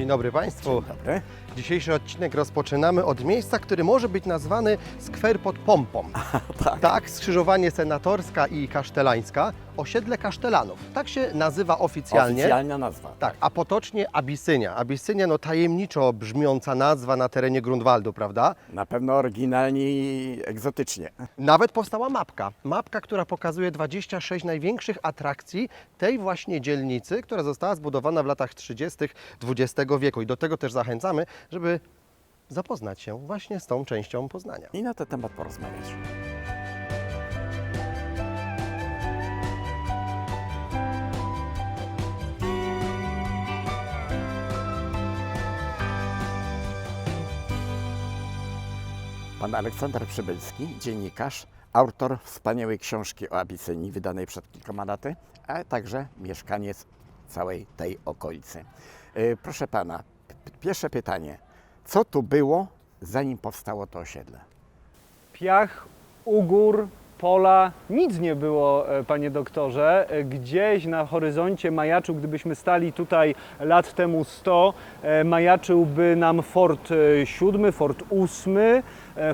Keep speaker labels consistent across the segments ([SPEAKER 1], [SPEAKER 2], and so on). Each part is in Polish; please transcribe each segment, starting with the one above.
[SPEAKER 1] Dzień dobry Państwu.
[SPEAKER 2] Dobry.
[SPEAKER 1] Dzisiejszy odcinek rozpoczynamy od miejsca, który może być nazwany skwer pod pompą.
[SPEAKER 2] Tak.
[SPEAKER 1] Tak, skrzyżowanie senatorska i kasztelańska, osiedle kasztelanów. Tak się nazywa oficjalnie.
[SPEAKER 2] Oficjalna nazwa.
[SPEAKER 1] Tak, a potocznie Abisynia. Abisynia, no tajemniczo brzmiąca nazwa na terenie Grunwaldu, prawda?
[SPEAKER 2] Na pewno oryginalnie i egzotycznie.
[SPEAKER 1] Nawet powstała mapka. Mapka, która pokazuje 26 największych atrakcji tej właśnie dzielnicy, która została zbudowana w latach 30. XX wieku. I do tego też zachęcamy, żeby zapoznać się właśnie z tą częścią Poznania.
[SPEAKER 2] I na ten temat porozmawiać. Pan Aleksander Przybylski, dziennikarz, autor wspaniałej książki o Abysynii, wydanej przed kilkoma laty, a także mieszkaniec całej tej okolicy. E, Proszę pana, pierwsze pytanie. Co tu było, zanim powstało to osiedle?
[SPEAKER 3] piach, ugór, pola, nic nie było, e, panie doktorze. E, Gdzieś na horyzoncie majaczył, gdybyśmy stali tutaj lat temu 100, e, majaczyłby nam Fort 7, Fort 8, e,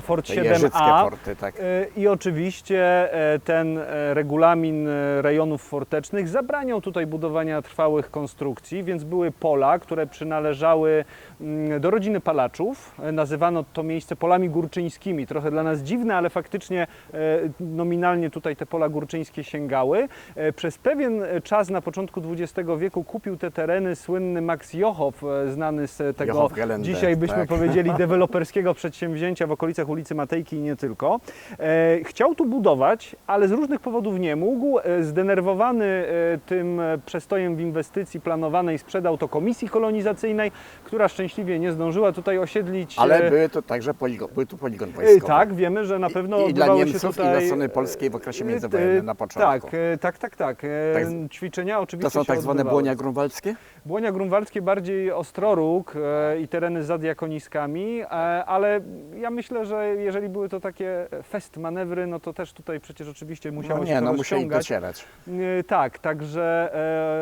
[SPEAKER 3] Fort
[SPEAKER 2] Te jeżyckie
[SPEAKER 3] 7A.
[SPEAKER 2] porty, tak.
[SPEAKER 3] E, I oczywiście e, ten e, regulamin e, rejonów fortecznych zabraniał tutaj budowania trwałych konstrukcji, więc były pola, które przynależały mm, do rodziny palaczów. E, Nazywano to miejsce polami górczyńskimi. Trochę dla nas dziwne, ale faktycznie e, nominalnie tutaj te pola górczyńskie sięgały. E, Przez pewien czas na początku XX wieku kupił te tereny słynny Max Jochow, e, znany z tego dzisiaj byśmy
[SPEAKER 2] tak.
[SPEAKER 3] powiedzieli deweloperskiego przedsięwzięcia w okolicach ulicy Matejki i nie tylko. E, chciał tu budować, ale z różnych powodów nie mógł. E, zdenerwowany e, tym przestojem w inwestycji planowanej sprzedał to komisji kolonizacyjnej, która szczęśliwie nie zdążyła tutaj osiedlić.
[SPEAKER 2] Ale były tu także poligon, był tu poligon wojskowy.
[SPEAKER 3] Tak, wiemy, że na pewno
[SPEAKER 2] I, i dla
[SPEAKER 3] odbywały się
[SPEAKER 2] Niemców,
[SPEAKER 3] tutaj...
[SPEAKER 2] i dla strony polskiej w okresie międzywojennym na początku.
[SPEAKER 3] Tak, e, tak, tak, tak. E,
[SPEAKER 2] Tak.
[SPEAKER 3] Ćwiczenia oczywiście
[SPEAKER 2] To są tak zwane błonia grunwaldzkie?
[SPEAKER 3] Błonia grunwaldzkie bardziej Ostroróg e, i tereny za diakoniskami, ale ja myślę, że jeżeli były to takie fest manewry, no to też tutaj przecież oczywiście musiało
[SPEAKER 2] No
[SPEAKER 3] się
[SPEAKER 2] nie,
[SPEAKER 3] to
[SPEAKER 2] no musieli docierać.
[SPEAKER 3] Tak, także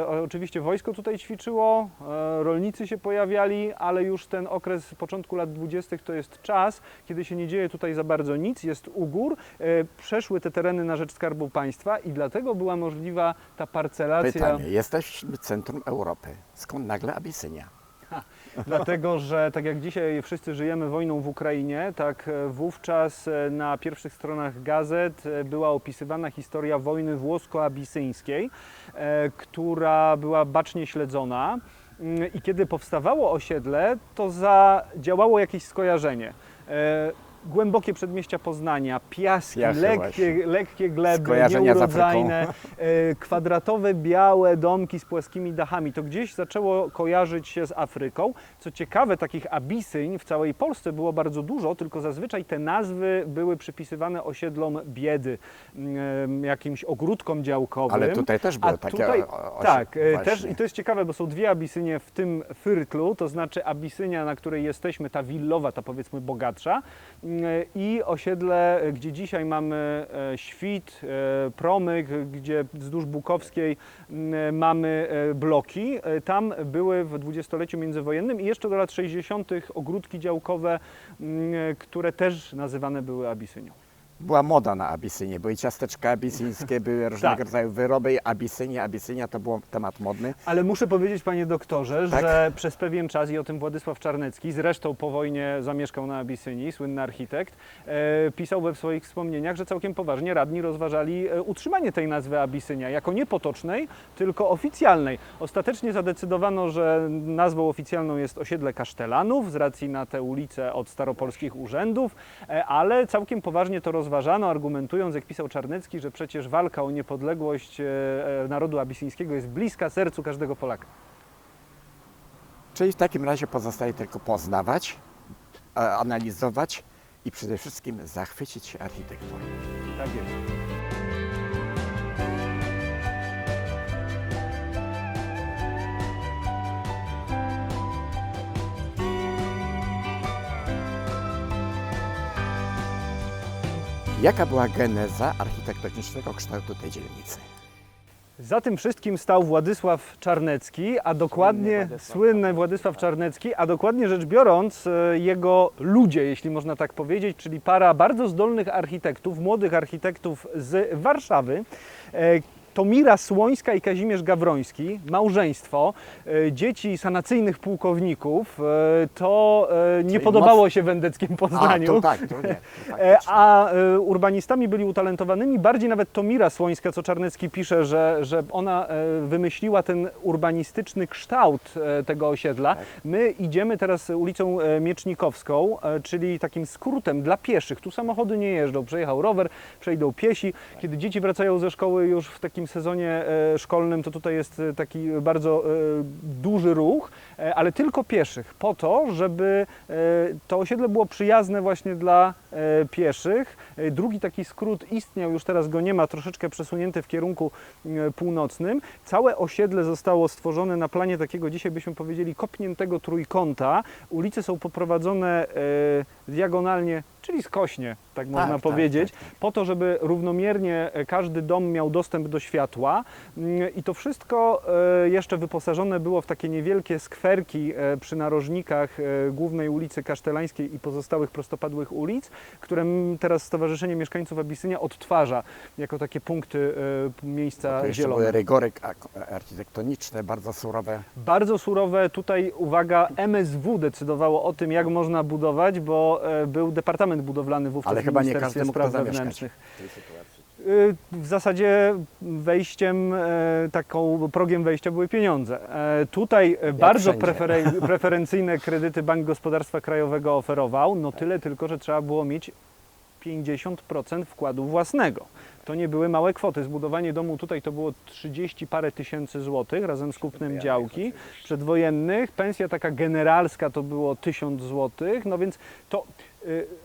[SPEAKER 3] e, oczywiście wojsko tutaj ćwiczyło, e, rolnicy się pojawiali, ale już ten okres początku lat 20. to jest czas, kiedy się nie dzieje tutaj za bardzo nic, jest ugór, e, przeszły te tereny na rzecz Skarbu Państwa i dlatego była możliwa ta parcelacja.
[SPEAKER 2] Pytanie, jesteśmy centrum Europy. Skąd nagle Abysynia?
[SPEAKER 3] Dlatego, że tak jak dzisiaj wszyscy żyjemy wojną w Ukrainie, tak wówczas e, na pierwszych stronach gazet e, była opisywana historia wojny włosko-abisyńskiej, e, która była bacznie śledzona. Mm, I kiedy powstawało osiedle, to zadziałało jakieś skojarzenie. E, Głębokie przedmieścia Poznania, piaski, lekkie, lekkie gleby, nieurodzajne, e, kwadratowe, białe domki z płaskimi dachami. To gdzieś zaczęło kojarzyć się z Afryką. Co ciekawe, takich abisyń w całej Polsce było bardzo dużo, tylko zazwyczaj te nazwy były przypisywane osiedlom biedy, mm, jakimś ogródkom działkowym.
[SPEAKER 2] Ale tutaj też były
[SPEAKER 3] A
[SPEAKER 2] takie
[SPEAKER 3] tutaj, tak, e,
[SPEAKER 2] właśnie.
[SPEAKER 3] też i to jest ciekawe, bo są dwie Abisynie w tym fyrtlu, to znaczy Abisynia, na której jesteśmy, ta willowa, ta powiedzmy bogatsza i osiedle, gdzie dzisiaj mamy e, Świt, e, Promyk, gdzie wzdłuż Bukowskiej mamy e, bloki. Tam były w dwudziestoleciu międzywojennym i jeszcze do lat 60. ogródki działkowe, które też nazywane były Abisynią.
[SPEAKER 2] Była moda na Abysynię. Były ciasteczka abisyńskie, były różnego
[SPEAKER 3] Tak.
[SPEAKER 2] rodzaju wyroby. Abysynia, Abysynia to był temat modny.
[SPEAKER 3] Ale muszę powiedzieć, panie doktorze,
[SPEAKER 2] Tak?
[SPEAKER 3] że przez pewien czas, i o tym Władysław Czarnecki, zresztą po wojnie zamieszkał na Abysynii, słynny architekt, e, pisał we swoich wspomnieniach, że całkiem poważnie radni rozważali e, utrzymanie tej nazwy Abysynia jako nie potocznej, tylko oficjalnej. Ostatecznie zadecydowano, że nazwą oficjalną jest osiedle Kasztelanów z racji na te ulice od staropolskich urzędów, e, ale całkiem poważnie to rozważano, argumentując, jak pisał Czarnecki, że przecież walka o niepodległość e, e, narodu abisyńskiego jest bliska sercu każdego Polaka.
[SPEAKER 2] Czyli w takim razie pozostaje tylko poznawać, e, analizować i przede wszystkim zachwycić się architekturą.
[SPEAKER 3] Tak jest.
[SPEAKER 2] Jaka była geneza architektonicznego kształtu tej dzielnicy?
[SPEAKER 3] Za tym wszystkim stał Władysław Czarnecki, a dokładnie
[SPEAKER 2] Władysław
[SPEAKER 3] słynny Władysław Czarnecki, a dokładnie rzecz biorąc e, jego ludzie, jeśli można tak powiedzieć, czyli para bardzo zdolnych architektów, młodych architektów z Warszawy. Tomira Słońska i Kazimierz Gawroński, małżeństwo, e, dzieci sanacyjnych pułkowników, e, to e, nie
[SPEAKER 2] Czyli
[SPEAKER 3] podobało się wendeckim
[SPEAKER 2] A,
[SPEAKER 3] Poznaniu.
[SPEAKER 2] to tak, to nie. To faktycznie.
[SPEAKER 3] A urbanistami byli utalentowanymi, bardziej nawet Tomira Słońska, co Czarnecki pisze, że, że ona wymyśliła ten urbanistyczny kształt tego osiedla. My idziemy teraz ulicą Miecznikowską, czyli takim skrótem dla pieszych. Tu samochody nie jeżdżą, przejechał rower, przejdą piesi. Kiedy dzieci wracają ze szkoły już w takim sezonie e, szkolnym, to tutaj jest e, taki bardzo e, duży ruch, ale tylko pieszych, po to, żeby to osiedle było przyjazne właśnie dla pieszych. Drugi taki skrót istniał, już teraz go nie ma, troszeczkę przesunięty w kierunku północnym. Całe osiedle zostało stworzone na planie takiego, dzisiaj byśmy powiedzieli, kopniętego trójkąta. Ulice są poprowadzone diagonalnie, czyli skośnie, tak można
[SPEAKER 2] tak,
[SPEAKER 3] powiedzieć,
[SPEAKER 2] tak,
[SPEAKER 3] po to, żeby równomiernie każdy dom miał dostęp do światła. Mm, I to wszystko e, jeszcze wyposażone było w takie niewielkie skwerki e, przy narożnikach e, głównej ulicy Kasztelańskiej i pozostałych prostopadłych ulic, które teraz Stowarzyszenie Mieszkańców Abisynia odtwarza jako takie punkty miejsca
[SPEAKER 2] To
[SPEAKER 3] zielone.
[SPEAKER 2] były rygory architektoniczne, bardzo surowe.
[SPEAKER 3] Bardzo surowe. Tutaj uwaga, MSW decydowało o tym, jak można budować, bo był Departament Budowlany wówczas
[SPEAKER 2] Ale
[SPEAKER 3] w
[SPEAKER 2] chyba nie każdy mógł to zamieszkać
[SPEAKER 3] Wewnętrznych.
[SPEAKER 2] w tej sytuacji.
[SPEAKER 3] Y, W zasadzie wejściem, e, taką progiem wejścia były pieniądze. E, Tutaj e, bardzo
[SPEAKER 2] wszędzie.
[SPEAKER 3] preferen- preferencyjne kredyty Bank Gospodarstwa Krajowego oferował, no tyle tylko, że trzeba było mieć 50% wkładu własnego. To nie były małe kwoty. Zbudowanie domu tutaj to było 30 parę tysięcy złotych razem z kupnem działki przedwojennych. Pensja taka generalska to było 1000 złotych. No więc to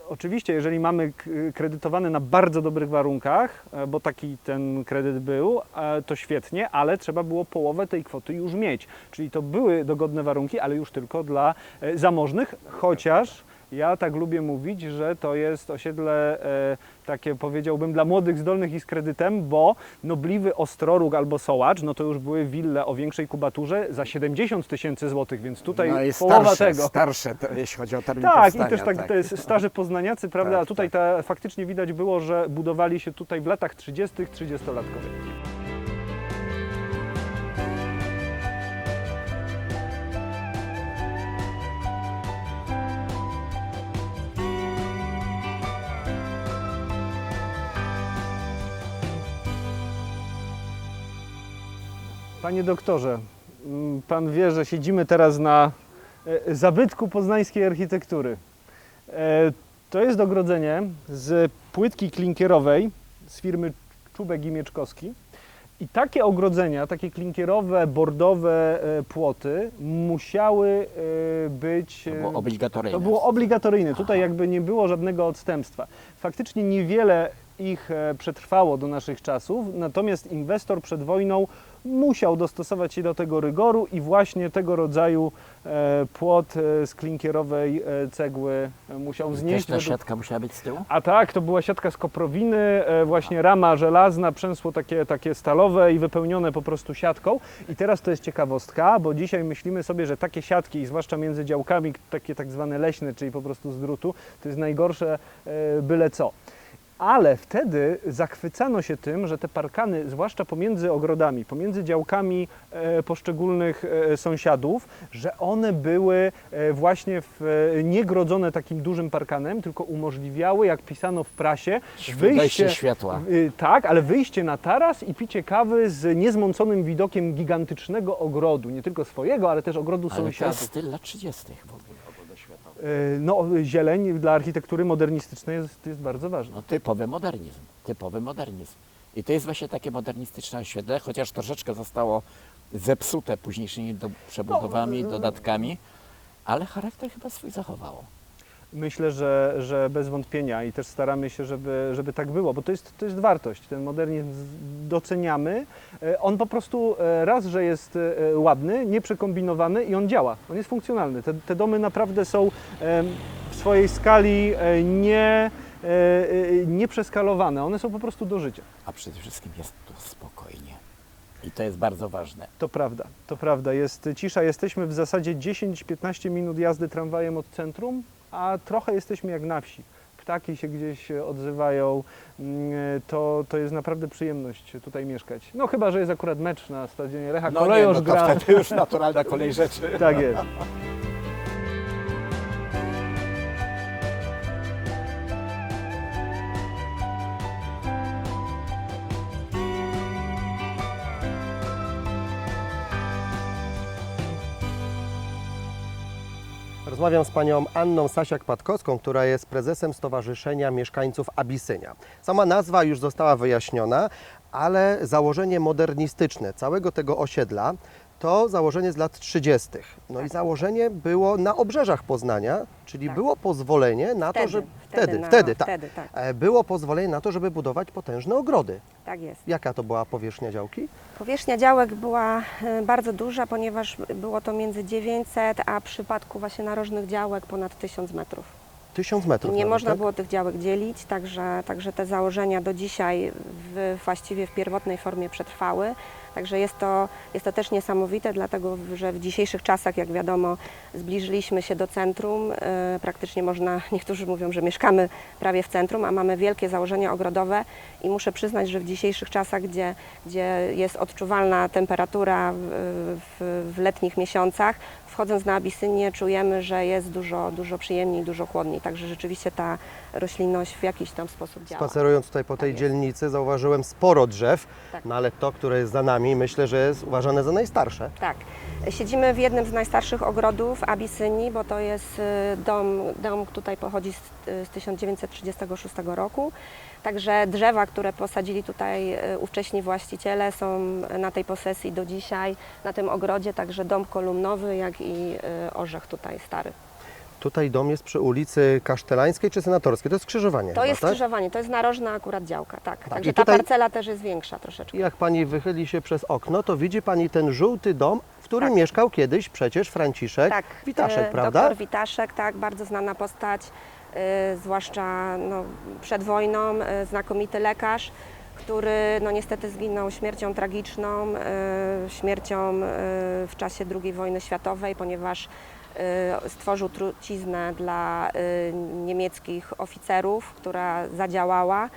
[SPEAKER 3] oczywiście, jeżeli mamy kredytowane na bardzo dobrych warunkach, e, bo taki ten kredyt był, e, to świetnie, ale trzeba było połowę tej kwoty już mieć. Czyli to były dogodne warunki, ale już tylko dla e, zamożnych, chociaż ja tak lubię mówić, że to jest osiedle e, takie powiedziałbym dla młodych, zdolnych i z kredytem, bo nobliwy Ostroróg albo Sołacz, no to już były wille o większej kubaturze za 70 tysięcy złotych, więc tutaj
[SPEAKER 2] no i
[SPEAKER 3] połowa
[SPEAKER 2] starsze,
[SPEAKER 3] tego.
[SPEAKER 2] starsze, to, jeśli chodzi o termin
[SPEAKER 3] Tak, i też tak, to jest starzy poznaniacy, prawda?
[SPEAKER 2] Tak,
[SPEAKER 3] A tutaj ta, faktycznie widać było, że budowali się tutaj w latach 30., 30-latkowych. Panie doktorze, mm, pan wie, że siedzimy teraz na e, zabytku poznańskiej architektury. E, To jest ogrodzenie z płytki klinkierowej z firmy Czubek i Mieczkowski. I takie ogrodzenia, takie klinkierowe, bordowe e, płoty musiały być.
[SPEAKER 2] To było obligatoryjne.
[SPEAKER 3] to było obligatoryjne. Tutaj jakby nie było żadnego odstępstwa. Faktycznie niewiele ich e, przetrwało do naszych czasów, natomiast inwestor przed wojną musiał dostosować się do tego rygoru i właśnie tego rodzaju e, płot e, z klinkierowej cegły musiał
[SPEAKER 2] Też
[SPEAKER 3] znieść.
[SPEAKER 2] ta
[SPEAKER 3] według-
[SPEAKER 2] siatka musiała być z tyłu?
[SPEAKER 3] a tak, to była siatka z koprowiny, właśnie rama żelazna, przęsło takie, takie stalowe i wypełnione po prostu siatką. I teraz to jest ciekawostka, bo dzisiaj myślimy sobie, że takie siatki, zwłaszcza między działkami, takie tak zwane leśne, czyli po prostu z drutu, to jest najgorsze byle co. Ale wtedy zachwycano się tym, że te parkany, zwłaszcza pomiędzy ogrodami, pomiędzy działkami e, poszczególnych e, sąsiadów, że one były e, właśnie w, e, nie grodzone takim dużym parkanem, tylko umożliwiały, jak pisano w prasie,
[SPEAKER 2] Wejście światła.
[SPEAKER 3] Y, tak, ale wyjście na taras i picie kawy z niezmąconym widokiem gigantycznego ogrodu, nie tylko swojego, ale też ogrodu
[SPEAKER 2] Ale to
[SPEAKER 3] sąsiadów.
[SPEAKER 2] jest styl lat 30. w ogóle
[SPEAKER 3] No, zieleń dla architektury modernistycznej jest, jest bardzo ważna.
[SPEAKER 2] No typowy modernizm, typowy modernizm. I to jest właśnie takie modernistyczne osiedle, chociaż troszeczkę zostało zepsute późniejszymi do, przebudowami,
[SPEAKER 3] No,
[SPEAKER 2] dodatkami, ale charakter chyba swój zachowało.
[SPEAKER 3] Myślę, że, że bez wątpienia i też staramy się, żeby, żeby tak było, bo to jest, to jest wartość. Ten modernizm doceniamy. E, On po prostu e, raz, że jest e, ładny, nieprzekombinowany i on działa. On jest funkcjonalny. Te, te domy naprawdę są w swojej skali nie, nieprzeskalowane. One są po prostu do życia.
[SPEAKER 2] A przede wszystkim jest tu spokojnie. I to jest bardzo ważne.
[SPEAKER 3] To prawda, to prawda. Jest cisza. Jesteśmy w zasadzie 10-15 minut jazdy tramwajem od centrum, a trochę jesteśmy jak na wsi. Ptaki się gdzieś odzywają. Mm, To, to jest naprawdę przyjemność tutaj mieszkać. No chyba, że jest akurat mecz na stadionie Lecha.
[SPEAKER 2] No nie,
[SPEAKER 3] Kolejorz
[SPEAKER 2] no to
[SPEAKER 3] gra.
[SPEAKER 2] wtedy już naturalna kolej rzeczy.
[SPEAKER 3] Tak jest.
[SPEAKER 1] Rozmawiam z panią Anną Sasiak-Patkowską, która jest prezesem Stowarzyszenia Mieszkańców Abisynia. Sama nazwa już została wyjaśniona, ale założenie modernistyczne całego tego osiedla to założenie z lat 30. No i założenie było na obrzeżach Poznania, czyli
[SPEAKER 4] Tak.
[SPEAKER 1] było pozwolenie na to,
[SPEAKER 4] Wtedy,
[SPEAKER 1] że
[SPEAKER 4] wtedy, na-
[SPEAKER 1] wtedy, tak.
[SPEAKER 4] wtedy, tak.
[SPEAKER 1] E, Było pozwolenie na to, żeby budować potężne ogrody.
[SPEAKER 4] Tak jest.
[SPEAKER 1] Jaka to była powierzchnia działki?
[SPEAKER 4] Powierzchnia działek była e, bardzo duża, ponieważ było to między 900, a w przypadku właśnie narożnych działek ponad 1000 metrów.
[SPEAKER 1] Tysiąc
[SPEAKER 4] I
[SPEAKER 1] metrów.
[SPEAKER 4] nie
[SPEAKER 1] nawet,
[SPEAKER 4] można
[SPEAKER 1] tak?
[SPEAKER 4] było tych działek dzielić, także, także te założenia do dzisiaj w, właściwie w pierwotnej formie przetrwały. Także jest to, jest to też niesamowite, dlatego że w dzisiejszych czasach, jak wiadomo, zbliżyliśmy się do centrum. E, praktycznie można, niektórzy mówią, że mieszkamy prawie w centrum, a mamy wielkie założenia ogrodowe i muszę przyznać, że w dzisiejszych czasach, gdzie, gdzie jest odczuwalna temperatura w, w, letnich miesiącach, wchodząc na Abisynię czujemy, że jest dużo, dużo przyjemniej, dużo chłodniej. Także rzeczywiście ta roślinność w jakiś tam sposób działa.
[SPEAKER 1] Spacerując tutaj po tej
[SPEAKER 4] jest.
[SPEAKER 1] dzielnicy zauważyłem sporo drzew,
[SPEAKER 4] Tak.
[SPEAKER 1] no ale to, które jest za nami, myślę, że jest uważane za najstarsze.
[SPEAKER 4] Tak. Siedzimy w jednym z najstarszych ogrodów Abysynii, bo to jest y, dom, dom tutaj pochodzi z, y, z 1936 roku. Także drzewa, które posadzili tutaj y, ówcześni właściciele są na tej posesji do dzisiaj, na tym ogrodzie, także dom kolumnowy, jak i orzech tutaj stary.
[SPEAKER 1] Tutaj dom jest przy ulicy Kasztelańskiej czy Senatorskiej, to jest skrzyżowanie
[SPEAKER 4] To
[SPEAKER 1] chyba,
[SPEAKER 4] jest
[SPEAKER 1] tak?
[SPEAKER 4] skrzyżowanie, to jest narożna akurat działka, tak. Także
[SPEAKER 1] i
[SPEAKER 4] ta
[SPEAKER 1] tutaj-
[SPEAKER 4] parcela też jest większa troszeczkę.
[SPEAKER 1] Jak Pani wychyli się przez okno, to widzi Pani ten żółty dom, w którym
[SPEAKER 4] Tak.
[SPEAKER 1] mieszkał kiedyś przecież Franciszek
[SPEAKER 4] Tak,
[SPEAKER 1] Witaszek,
[SPEAKER 4] e,
[SPEAKER 1] prawda?
[SPEAKER 4] Doktor Witaszek, tak, bardzo znana postać, e, zwłaszcza no, przed wojną, e, znakomity lekarz, który no, niestety zginął śmiercią tragiczną, e, śmiercią e, w czasie II wojny światowej, ponieważ stworzył truciznę dla e, niemieckich oficerów, która zadziałała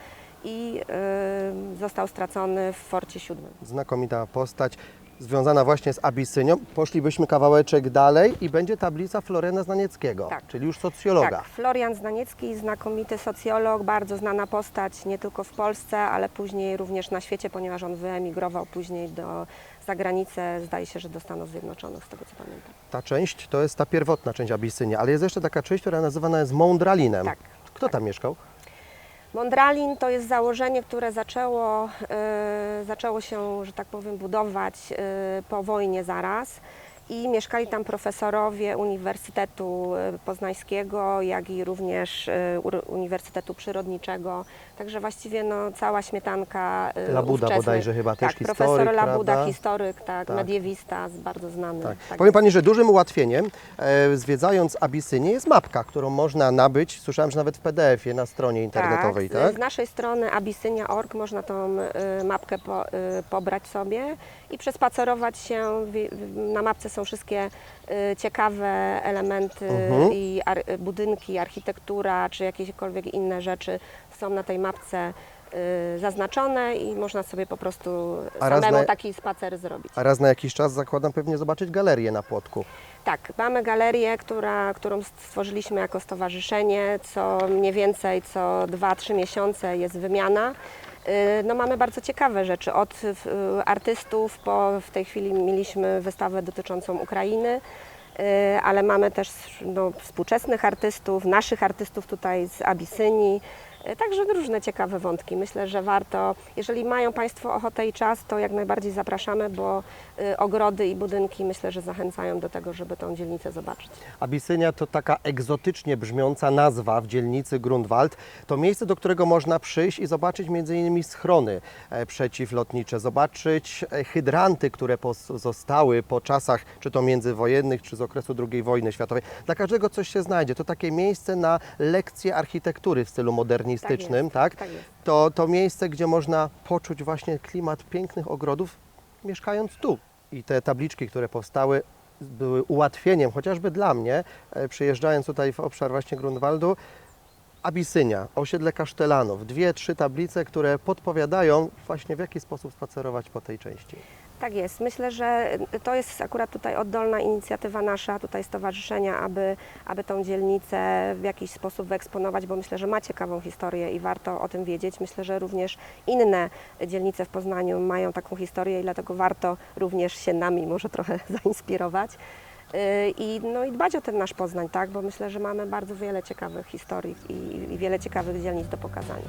[SPEAKER 4] i e, został stracony w Forcie Siódmym.
[SPEAKER 1] Znakomita postać, związana właśnie z Abisynią. Poszlibyśmy kawałeczek dalej i będzie tablica Florena Znanieckiego,
[SPEAKER 4] Tak.
[SPEAKER 1] czyli już socjologa.
[SPEAKER 4] Tak, Florian Znaniecki, znakomity socjolog, bardzo znana postać nie tylko w Polsce, ale później również na świecie, ponieważ on wyemigrował później do zagranicy, zdaje się, że do Stanów Zjednoczonych, z tego co pamiętam.
[SPEAKER 1] Ta część to jest ta pierwotna część Abisynia, ale jest jeszcze taka część, która nazywana jest Mądralinem.
[SPEAKER 4] Tak.
[SPEAKER 1] Kto tam mieszkał?
[SPEAKER 4] Mondralin to jest założenie, które zaczęło, e, zaczęło się, że tak powiem, budować e, po wojnie zaraz. I mieszkali tam profesorowie Uniwersytetu e, Poznańskiego, jak i również e, Ur- Uniwersytetu Przyrodniczego. Także właściwie no, cała śmietanka e,
[SPEAKER 1] Labuda
[SPEAKER 4] ówczesnych.
[SPEAKER 1] bodajże chyba też
[SPEAKER 4] tak,
[SPEAKER 1] historyk,
[SPEAKER 4] profesor Labuda,
[SPEAKER 1] prawda?
[SPEAKER 4] historyk, tak,
[SPEAKER 1] Tak.
[SPEAKER 4] mediewista, bardzo znany.
[SPEAKER 1] Tak.
[SPEAKER 4] Tak
[SPEAKER 1] Powiem. Pani, że dużym ułatwieniem e, zwiedzając Abisynię jest mapka, którą można nabyć, słyszałem, że nawet w PDF-ie na stronie internetowej,
[SPEAKER 4] tak?
[SPEAKER 1] tak?
[SPEAKER 4] Z naszej strony abysynia.org można tą y, mapkę po, y, pobrać sobie i przespacerować się. Wi- w- Na mapce są wszystkie y, ciekawe elementy
[SPEAKER 1] Mhm.
[SPEAKER 4] i ar, budynki, architektura czy jakiekolwiek inne rzeczy są na tej mapce y, zaznaczone i można sobie po prostu
[SPEAKER 1] A
[SPEAKER 4] samemu
[SPEAKER 1] na-
[SPEAKER 4] taki spacer zrobić.
[SPEAKER 1] A raz na jakiś czas zakładam pewnie zobaczyć galerię na płotku.
[SPEAKER 4] Tak, mamy galerię, która, którą stworzyliśmy jako stowarzyszenie. Co mniej więcej co 2-3 miesiące jest wymiana. Y, No, mamy bardzo ciekawe rzeczy. Od y, artystów, po w tej chwili mieliśmy wystawę dotyczącą Ukrainy, y, ale mamy też no, współczesnych artystów, naszych artystów tutaj z Abysynii. Y, Także różne ciekawe wątki. Myślę, że warto, jeżeli mają Państwo ochotę i czas, to jak najbardziej zapraszamy, bo y, ogrody i budynki myślę, że zachęcają do tego, żeby tą dzielnicę zobaczyć.
[SPEAKER 1] Abisynia to taka egzotycznie brzmiąca nazwa w dzielnicy Grunwald. To miejsce, do którego można przyjść i zobaczyć m.in. schrony e, przeciwlotnicze, zobaczyć e, hydranty, które zostały po czasach czy to międzywojennych, czy z okresu II wojny światowej. Dla każdego coś się znajdzie. To takie miejsce na lekcje architektury w stylu modernistycznym, tak?
[SPEAKER 4] Tak jest.
[SPEAKER 1] To, to miejsce, gdzie można poczuć właśnie klimat pięknych ogrodów mieszkając tu. I te tabliczki, które powstały, były ułatwieniem, chociażby dla mnie, e, przyjeżdżając tutaj w obszar właśnie Grunwaldu, Abisynia, osiedle Kasztelanów, dwie, trzy tablice, które podpowiadają właśnie w jaki sposób spacerować po tej części.
[SPEAKER 4] Tak jest. Myślę, że to jest akurat tutaj oddolna inicjatywa nasza, tutaj stowarzyszenia, aby, aby tą dzielnicę w jakiś sposób wyeksponować, bo myślę, że ma ciekawą historię i warto o tym wiedzieć. Myślę, że również inne dzielnice w Poznaniu mają taką historię i dlatego warto również się nami może trochę zainspirować. Yy, I, no, I dbać o ten nasz Poznań, tak? bo myślę, że mamy bardzo wiele ciekawych historii i, i wiele ciekawych dzielnic do pokazania.